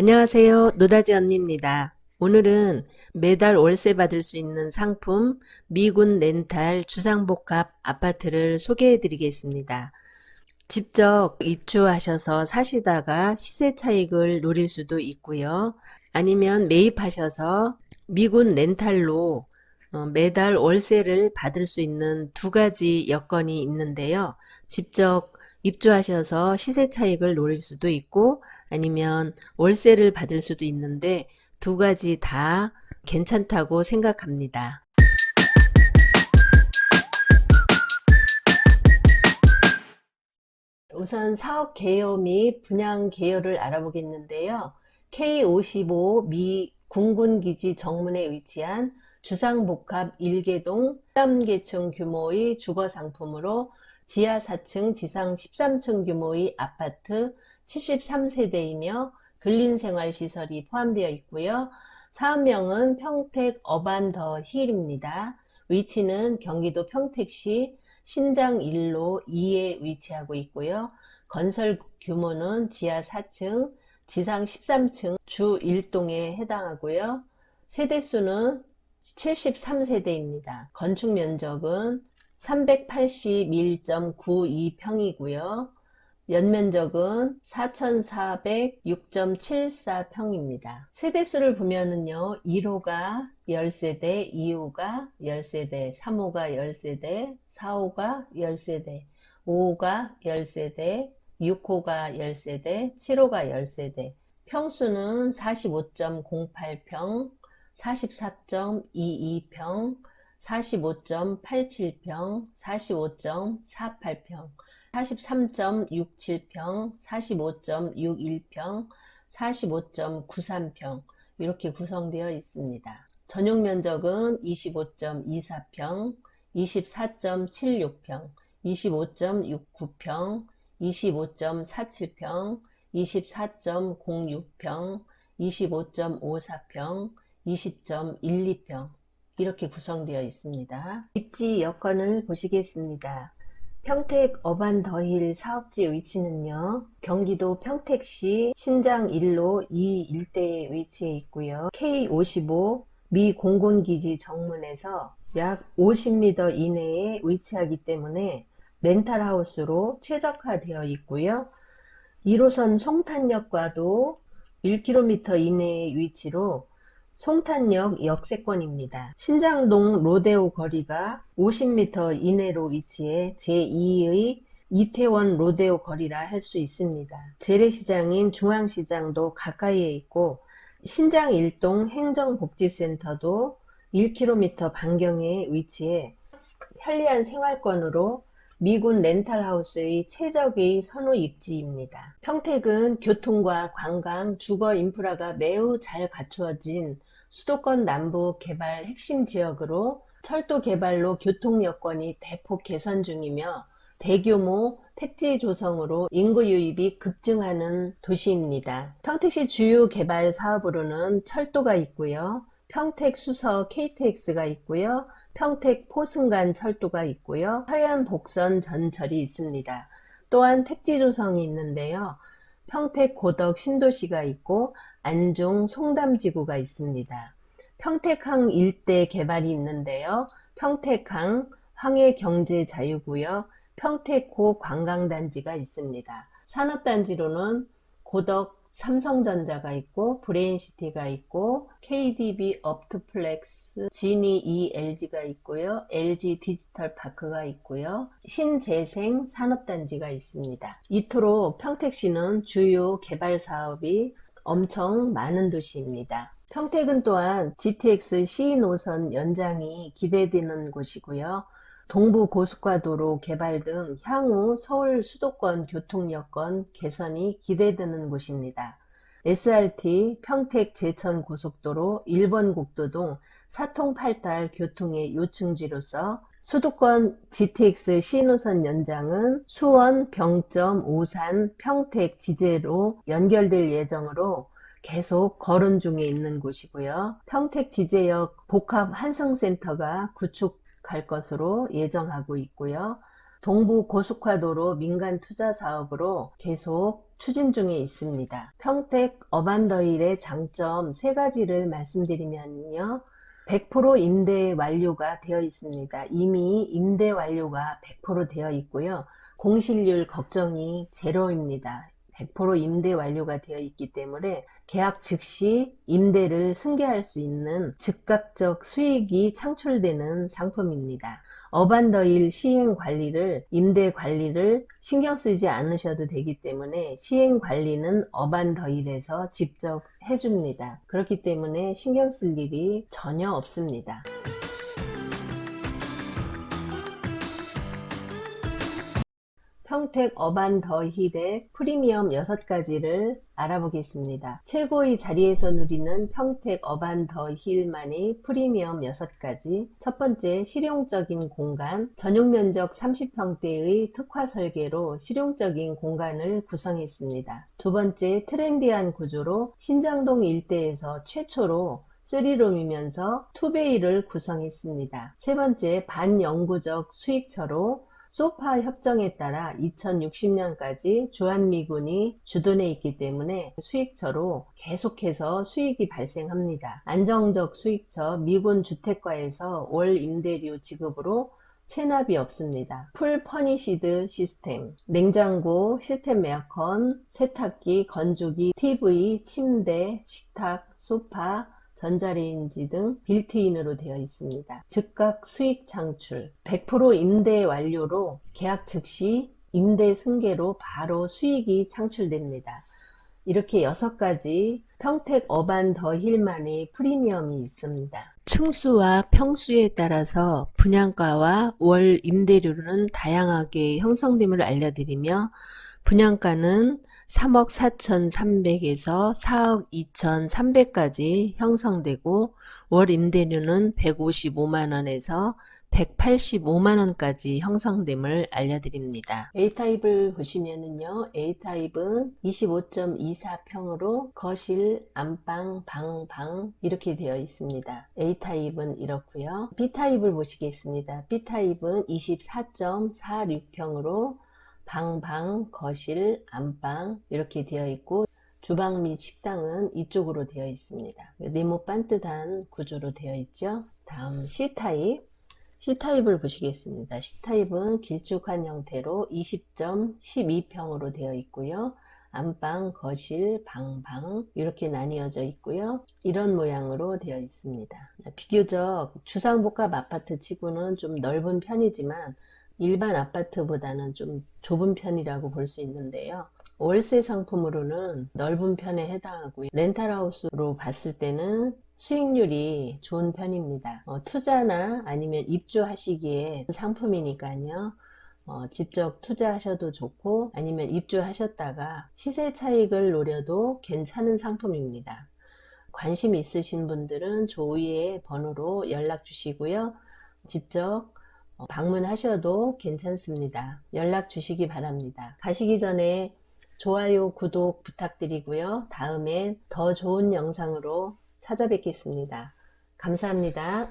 안녕하세요. 노다지 언니입니다. 오늘은 매달 월세 받을 수 있는 상품 미군 렌탈 주상복합 아파트를 소개해 드리겠습니다. 직접 입주하셔서 사시다가 시세 차익을 노릴 수도 있고요. 아니면 매입하셔서 미군 렌탈로 어, 매달 월세를 받을 수 있는 두 가지 여건이 있는데요. 직접 입주하셔서 시세 차익을 노릴 수도 있고 아니면 월세를 받을 수도 있는데 두 가지 다 괜찮다고 생각합니다. 우선 사업 개요 및 분양 개요를 알아보겠는데요. K55 미 군군기지 정문에 위치한 주상복합 1개동 13계층 규모의 주거 상품으로 지하 4층, 지상 13층 규모의 아파트 73세대이며 근린생활시설이 포함되어 있고요. 사업명은 평택 어반 더 힐입니다. 위치는 경기도 평택시 신장 1로 2에 위치하고 있고요. 건설 규모는 지하 4층, 지상 13층 주 1동에 해당하고요. 세대수는 73세대입니다. 건축 면적은 381.92평이고요. 연면적은 4,406.74평입니다. 세대수를 보면은요, 1호가 10세대, 2호가 10세대, 3호가 10세대, 4호가 10세대, 5호가 10세대, 6호가 10세대, 7호가 10세대, 평수는 45.08평, 44.22평, 45.87평, 45.48평, 43.67평, 45.61평, 45.93평 이렇게 구성되어 있습니다. 전용 면적은 25.24평, 24.76평, 25.69평, 25.47평, 24.06평, 25.54평, 20.12평 이렇게 구성되어 있습니다. 입지 여건을 보시겠습니다. 평택 어반 더힐 사업지 위치는요. 경기도 평택시 신장 1로 2 일대에 위치해 있고요. K55 미 공군기지 정문에서 약 50m 이내에 위치하기 때문에 렌탈하우스로 최적화되어 있고요. 1호선 송탄역과도 1km 이내의 위치로 송탄역 역세권입니다. 신장동 로데오 거리가 50m 이내로 위치해 제2의 이태원 로데오 거리라 할 수 있습니다. 재래시장인 중앙시장도 가까이에 있고 신장 일동 행정복지센터도 1km 반경에 위치해 편리한 생활권으로 미군 렌탈하우스의 최적의 선호 입지입니다. 평택은 교통과 관광, 주거 인프라가 매우 잘 갖추어진 수도권 남부 개발 핵심 지역으로 철도 개발로 교통 여건이 대폭 개선 중이며 대규모 택지 조성으로 인구 유입이 급증하는 도시입니다. 평택시 주요 개발 사업으로는 철도가 있고요. 평택 수서 KTX가 있고요. 평택 포승간 철도가 있고요. 서해안 복선 전철이 있습니다. 또한 택지 조성이 있는데요. 평택 고덕 신도시가 있고 안중 송담지구가 있습니다. 평택항 일대 개발이 있는데요. 평택항 황해 경제 자유구역 평택호 관광단지가 있습니다. 산업단지로는 고덕 삼성전자가 있고 브레인시티가 있고 KDB 업트플렉스, 지니 ELG가 있고요. LG 디지털 파크가 있고요. 신재생 산업단지가 있습니다. 이토록 평택시는 주요 개발 사업이 엄청 많은 도시입니다. 평택은 또한 GTX C 노선 연장이 기대되는 곳이고요. 동부 고속화도로 개발 등 향후 서울 수도권 교통 여건 개선이 기대되는 곳입니다. SRT 평택 제천 고속도로 1번 국도동 사통팔달 교통의 요충지로서 수도권 GTX C노선 연장은 수원, 병점, 오산, 평택, 지제로 연결될 예정으로 계속 거론 중에 있는 곳이고요. 평택 지제역 복합 한성센터가 구축 할 것으로 예정하고 있고요. 동부 고속화도로 민간 투자 사업으로 계속 추진 중에 있습니다. 평택 어반더힐의 장점 세 가지를 말씀드리면요. 100% 임대 완료가 되어 있습니다. 이미 임대 완료가 100% 되어 있고요. 공실률 걱정이 제로입니다. 100% 임대 완료가 되어 있기 때문에 계약 즉시 임대를 승계할 수 있는 즉각적 수익이 창출되는 상품입니다. 어반더일 시행 관리를 임대 관리를 신경 쓰지 않으셔도 되기 때문에 시행 관리는 어반더일에서 직접 해줍니다. 그렇기 때문에 신경 쓸 일이 전혀 없습니다. 평택 어반 더 힐의 프리미엄 6가지를 알아보겠습니다. 최고의 자리에서 누리는 평택 어반 더 힐만의 프리미엄 6가지. 첫 번째, 실용적인 공간. 전용 면적 30평대의 특화 설계로 실용적인 공간을 구성했습니다. 두 번째, 트렌디한 구조로 신장동 일대에서 최초로 3룸이면서 투베이를 구성했습니다. 세 번째, 반영구적 수익처로 소파 협정에 따라 2060년까지 주한미군이 주둔해 있기 때문에 수익처로 계속해서 수익이 발생합니다. 안정적 수익처 미군 주택가에서 월 임대료 지급으로 체납이 없습니다. 풀 퍼니시드 시스템, 냉장고, 시스템 에어컨, 세탁기, 건조기, TV, 침대, 식탁, 소파, 전자레인지 등 빌트인으로 되어 있습니다. 즉각 수익 창출, 100% 임대 완료로 계약 즉시 임대 승계로 바로 수익이 창출됩니다. 이렇게 여섯 가지 평택 어반 더 힐만의 프리미엄이 있습니다. 층수와 평수에 따라서 분양가와 월 임대료는 다양하게 형성됨을 알려드리며 분양가는 3억 4,300에서 4억 2,300까지 형성되고 월 임대료는 155만원에서 185만원까지 형성됨을 알려드립니다. A타입을 보시면은요, A타입은 25.24평으로 거실, 안방, 방, 방 이렇게 되어 있습니다. A타입은 이렇고요. B타입을 보시겠습니다. B타입은 24.46평으로 방, 방, 거실, 안방 이렇게 되어 있고 주방 및 식당은 이쪽으로 되어 있습니다. 네모 반듯한 구조로 되어 있죠. 다음 C타입 C타입을 보시겠습니다. C타입은 길쭉한 형태로 20.12평으로 되어 있고요. 안방, 거실, 방, 방 이렇게 나뉘어져 있고요. 이런 모양으로 되어 있습니다. 비교적 주상복합 아파트 치고는 좀 넓은 편이지만 일반 아파트보다는 좀 좁은 편이라고 볼 수 있는데요. 월세 상품으로는 넓은 편에 해당하고요. 렌탈하우스로 봤을 때는 수익률이 좋은 편입니다. 어, 투자나 아니면 입주하시기에 상품이니까요. 어, 직접 투자하셔도 좋고 아니면 입주하셨다가 시세 차익을 노려도 괜찮은 상품입니다. 관심 있으신 분들은 조이의 번호로 연락 주시고요. 직접 어, 방문하셔도 괜찮습니다. 연락 주시기 바랍니다. 가시기 전에 좋아요, 구독 부탁드리고요. 다음에 더 좋은 영상으로 찾아뵙겠습니다. 감사합니다.